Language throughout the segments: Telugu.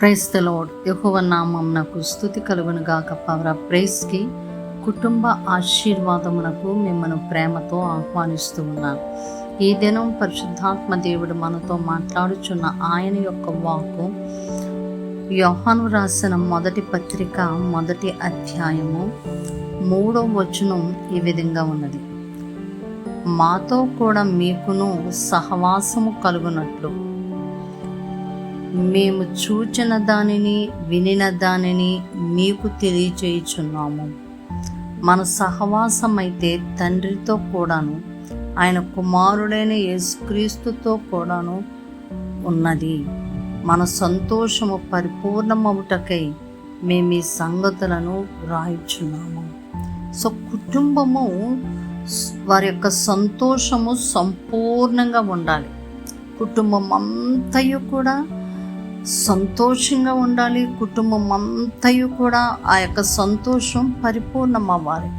ప్రైస్ ద లోడ్ నాకు స్థుతి కలుగును గాక. ప్రైస్కి కుటుంబ ఆశీర్వాదమునకు మిమ్మల్ని ప్రేమతో ఆహ్వానిస్తూ ఉన్నాను. ఈ దినం పరిశుద్ధాత్మ దేవుడు మనతో మాట్లాడుచున్న ఆయన యొక్క వాకు యోహాను రాసిన మొదటి పత్రిక మొదటి అధ్యాయము మూడో వచనం ఈ విధంగా ఉన్నది. మాతో కూడా మీకును సహవాసము కలుగునట్లు మేము చూచిన దానిని వినిన దానిని మీకు తెలియచేయుచున్నాము. మన సహవాసం అయితే తండ్రితో కూడాను ఆయన కుమారుడైన యేసుక్రీస్తుతో కూడాను ఉన్నది. మన సంతోషము పరిపూర్ణమవుటకై మేము ఈ సంగతులను వ్రాయిచున్నాము సో కుటుంబము వారి యొక్క సంతోషము సంపూర్ణంగా ఉండాలి. కుటుంబం అంతయు కూడా సంతోషంగా ఉండాలి. కుటుంబం అంతయు కూడా ఆ యొక్క సంతోషం పరిపూర్ణం అవ్వాలి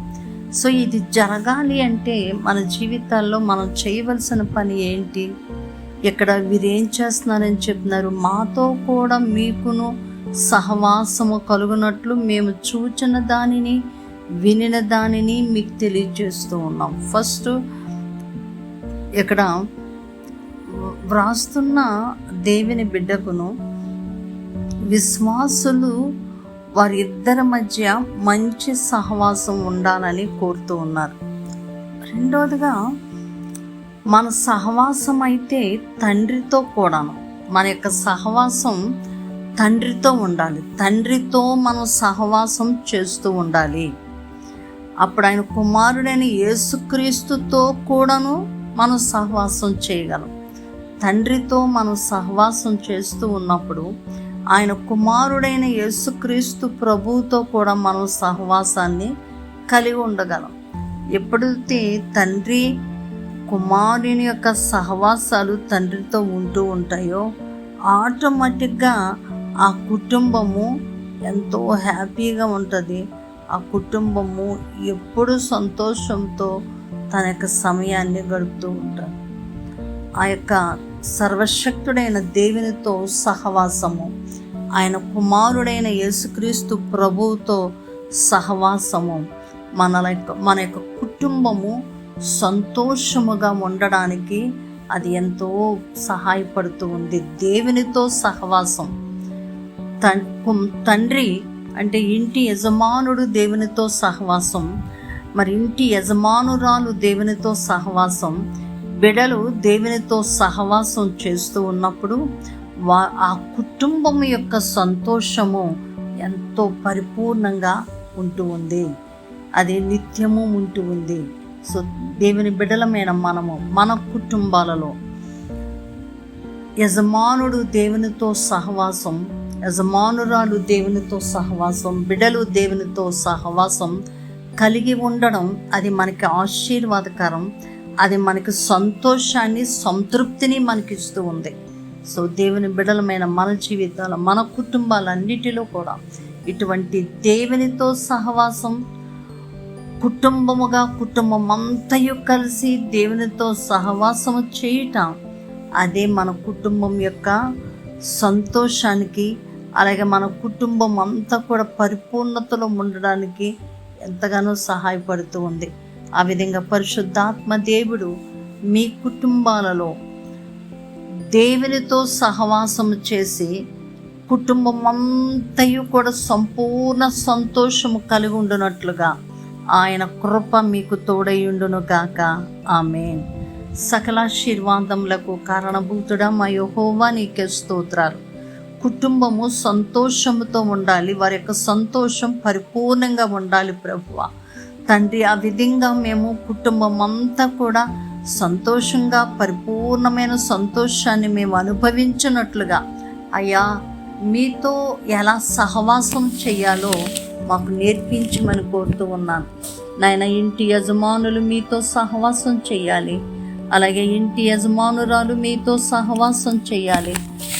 సో ఇది జరగాలి అంటే మన జీవితాల్లో మనం చేయవలసిన పని ఏంటి? ఇక్కడ వీరేం చేస్తున్నారని చెప్తున్నారు. మాతో కూడా మీకును సహవాసము కలుగునట్లు మేము చూచిన దానిని వినిన దానిని మీకు తెలియజేస్తూ ఉన్నాం. ఫస్ట్ ఇక్కడ వ్రాస్తున్న దేవుని బిడ్డకును విశ్వాసులు వారిద్దరి మధ్య మంచి సహవాసం ఉండాలని కోరుతూ ఉన్నారు. రెండవదిగా మన సహవాసం అయితే తండ్రితో కూడాను మన యొక్క సహవాసం తండ్రితో ఉండాలి. తండ్రితో మనం సహవాసం చేస్తూ ఉండాలి. అప్పుడు ఆయన కుమారుడైన యేసుక్రీస్తుతో కూడాను మనం సహవాసం చేయగలం. తండ్రితో మనం సహవాసం చేస్తూ ఉన్నప్పుడు ఆయన కుమారుడైన యేసుక్రీస్తు ప్రభువుతో కూడా మనం సహవాసాన్ని కలిగి ఉండగలం. ఎప్పుడైతే తండ్రి కుమారుని యొక్క సహవాసాలు తండ్రితో ఉంటూ ఉంటాయో ఆటోమేటిక్గా ఆ కుటుంబము ఎంతో హ్యాపీగా ఉంటుంది. ఆ కుటుంబము ఎప్పుడు సంతోషంతో తన యొక్క సమయాన్ని గడుపుతూ ఉంటారు. ఆ యొక్క సర్వశక్తుడైన దేవునితో సహవాసము ఆయన కుమారుడైన యేసుక్రీస్తు ప్రభువుతో సహవాసము. మన యొక్క మన యొక్క కుటుంబము సంతోషముగా ఉండడానికి అది ఎంతో సహాయపడుతూ ఉంది. దేవునితో సహవాసం. తండ్రి అంటే ఇంటి యజమానుడు దేవునితో సహవాసం. మరి ఇంటి యజమానురాలు దేవునితో సహవాసం. బిడలు దేవునితో సహవాసం చేస్తూ ఉన్నప్పుడు వా ఆ కుటుంబం యొక్క సంతోషము ఎంతో పరిపూర్ణంగా ఉంటూ ఉంది. అది నిత్యము ఉంటూ ఉంది. సో దేవుని బిడలమైన మనము మన కుటుంబాలలో యజమానుడు దేవునితో సహవాసం యజమానురాలు దేవునితో సహవాసం బిడలు దేవునితో సహవాసం కలిగి ఉండడం అది మనకి ఆశీర్వాదకరం అది మనకి సంతోషాన్ని సంతృప్తిని మనకిస్తూ ఉంది. సో దేవుని బిడలమైన మన జీవితాల మన కుటుంబాలన్నిటిలో కూడా ఇటువంటి దేవునితో సహవాసం కుటుంబముగా కుటుంబం అంతయు కలిసి దేవునితో సహవాసము చేయటం అదే మన కుటుంబం యొక్క సంతోషానికి అలాగే మన కుటుంబం అంతా కూడా పరిపూర్ణతలో ఉండడానికి ఎంతగానో సహాయపడుతూ ఉంది. ఆ విధంగా పరిశుద్ధాత్మ దేవుడు మీ కుటుంబాలలో దేవునితో సహవాసము చేసి కుటుంబం అంతయు కూడా సంపూర్ణ సంతోషము కలిగి ఉండునట్లుగా ఆయన కృప మీకు తోడయుండును గాక. ఆమె సకలాశీర్వాదములకు కారణభూతుడా మా యహోవా నీకే స్తోత్రాలు. కుటుంబము సంతోషముతో ఉండాలి వారి యొక్క సంతోషం పరిపూర్ణంగా ఉండాలి ప్రభువ. తండ్రి ఆ విధంగా మేము కుటుంబం అంతా కూడా సంతోషంగా పరిపూర్ణమైన సంతోషాన్ని మేము అనుభవించినట్లుగా అయ్యా మీతో ఎలా సహవాసం చేయాలో మాకు నేర్పించమని కోరుతూ ఉన్నాను. నాయన ఇంటి యజమానులు మీతో సహవాసం చేయాలి. అలాగే ఇంటి యజమానురాలు మీతో సహవాసం చేయాలి.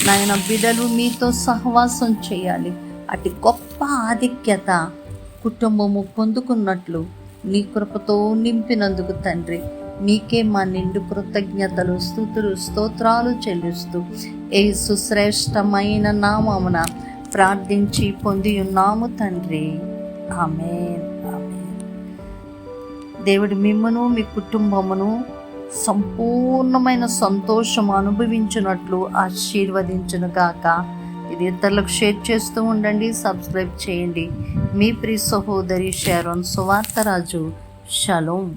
నాయన బిడలు మీతో సహవాసం చేయాలి. అటు గొప్ప ఆధిక్యత కుటుంబము పొందుకున్నట్లు నీ కృపతో నింపినందుకు తండ్రి. మీకే మా నిండు కృతజ్ఞతలు స్థుతులు స్తోత్రాలు చెల్లిస్తూ ఏ సుశ్రేష్టమైన నామమున ప్రార్థించి పొంది ఉన్నాము తండ్రి. ఆమె దేవుడు మిమ్మను మీ కుటుంబమును సంపూర్ణమైన సంతోషం అనుభవించినట్లు ఆశీర్వదించును గాక. ఇది ఇతరులకు షేర్ చేస్తూ ఉండండి సబ్స్క్రైబ్ చేయండి. మీ ప్రియ సహోదరి షారోన్ సువార్తరాజు. షలోం.